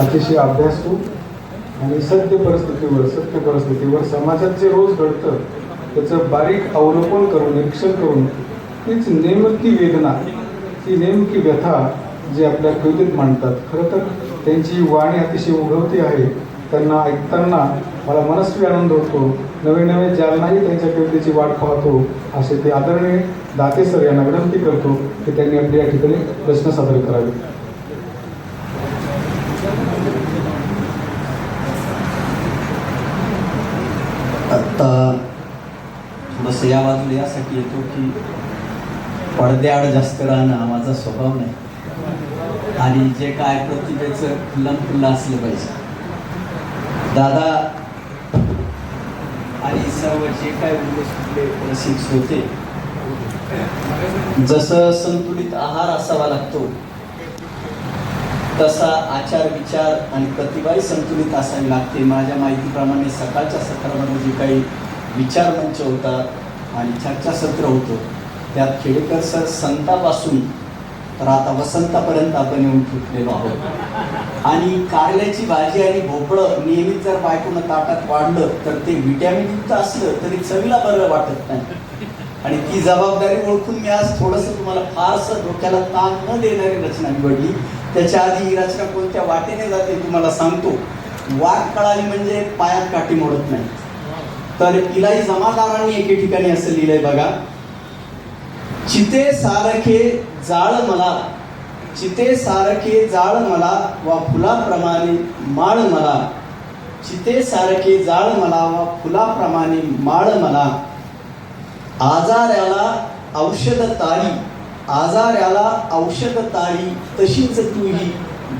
अतिशय अभ्यासू आणि सत्य परिस्थितीवर सत्य परिस्थितीवर समाजात जे रोज घडतं त्याचं बारीक अवलोकन करून निरीक्षण करून तीच नेमकी वेदना ती नेमकी व्यथा जी आपल्या कवितेत मांडतात. खरं तर त्यांची वाणी अतिशय उघडती आहे. त्यांना ऐकताना मला मनस्वी आनंद होतो. नवे नवे ज्यांनाही त्यांच्या कवितेची वाट पाहतो असे ते आदरणीय दाते सर यांना विनंती करतो की त्यांनी आपली या ठिकाणी प्रश्न सादर करावे. आत्ता थोडंसं या बाजूला यासाठी येतो की पडद्याआड जास्त राहणं हा माझा स्वभाव नाही. आणि जे काय प्रतिभेचं खुल्लम खुल्लं असलं पाहिजे. दादा आणि सर्व जे काय उल्लेख होते. जसं संतुलित आहार असावा लागतो तसा आचार विचार आणि प्रतिभाही संतुलित असावी लागते. माझ्या माहितीप्रमाणे सकाळच्या सत्रामध्ये जे काही विचार मंच होतात आणि चर्चासत्र होतं त्यात खेडेकर सर संतापासून तर आता वसंतापर्यंत आपण येऊन फुटलेलो आहोत. आणि कारल्याची भाजी आणि भोपळं नियमित जर बायकोनं ताटात वाढलं तर ते विटॅमिनयुक्त असलं तरी चवीला बरं वाटत नाही. आणि ती जबाबदारी ओळखून मी आज थोडंसं तुम्हाला फारसं डोक्याला ताण न देणारी रचना निवडली. त्याच्या आधी ही रचना कोणत्या वाटेने जाते तुम्हाला सांगतो. वाट कळाली म्हणजे पायात काठी मोडत नाही. तर इलाही जमादारांनी एके ठिकाणी असं लिहिलंय बघा. चिते सारखे जाळ मला चिते सारखे जाळ मला वा फुलाप्रमाणे माळ मला चिते सारखे जाळ मला वा फुलाप्रमाणे माळ मला आजाऱ्याला औषध तारी आजाराला औषध तारी तशीच तू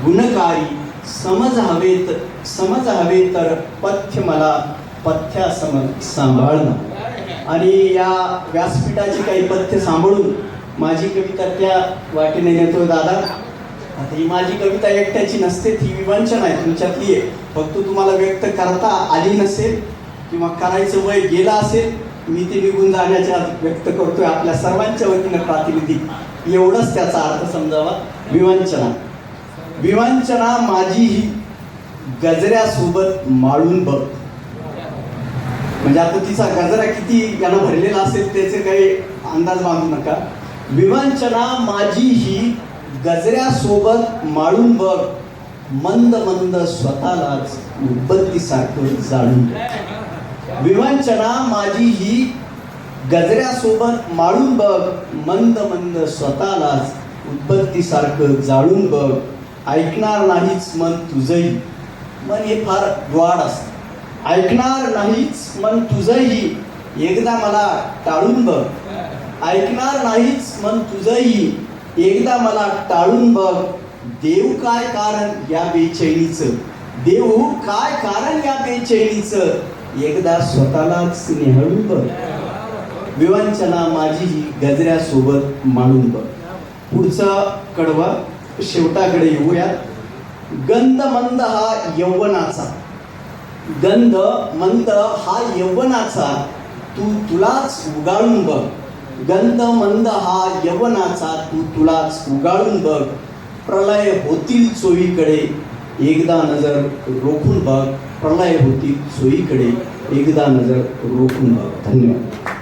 गुणकारी समज हवेत समज हवे तर पथ्य मला पथ्या सम सांभाळणं. आणि या व्यासपीठाची काही पथ्य सांभाळून माझी कविता त्या वाटेने नेतो दादा. आता ही माझी कविता एकट्याची नसते ती विवंचन आहे तुमच्यातली. आहे फक्त तुम्हाला व्यक्त करता आली नसेल किंवा करायचं वय गेलं असेल मी ते निघून जाण्याच्या व्यक्त करतोय आपल्या सर्वांच्या वतीनं प्रातिनिधिक. एवढंच त्याचा अर्थ समजावा. विवंचना. विवंचना माझी ही गजऱ्यासोबत माळून बघ. म्हणजे आता तिचा गजरा किती यानं भरलेला असेल त्याचे काही अंदाज बांधू नका. विवंचना माझी ही गजऱ्यासोबत माळून बघ. मंद मंद स्वतःलाच उत्पत्तीसारखं जाळून विवंचना माझी ही गजऱ्यासोबत माळून बघ मंद मंद स्वतःलाच उत्पत्तीसारखं जाळून बघ. ऐकणार नाहीच मन तुझंही मन हे फार द्वाड असतं. ऐकणार नाहीच मन तुझंही एकदा मला टाळून बघ. ऐकणार नाहीच मन तुझंही एकदा मला टाळून बघ. देव काय कारण या बेचैनीचं? देव काय कारण या बेचैनीचं? एकदा स्वतःलाच निहळून बघ. विवंचना माझी ही गजऱ्यासोबत मांडून बघ. पुढचा कडवा शेवटाकडे येऊयात. गंध मंद हा यौवनाचा. गंध मंद हा यवनाचा. तू तुलाच उगाळून बघ. गंध मंद हा यवनाचा. तू तुलाच उगाळून बघ. प्रलय होतील चोवीकडे एकदा नजर रोखून बघ प्रलय होती सोयीकडे. एकदा नजर रोखून बघ. धन्यवाद.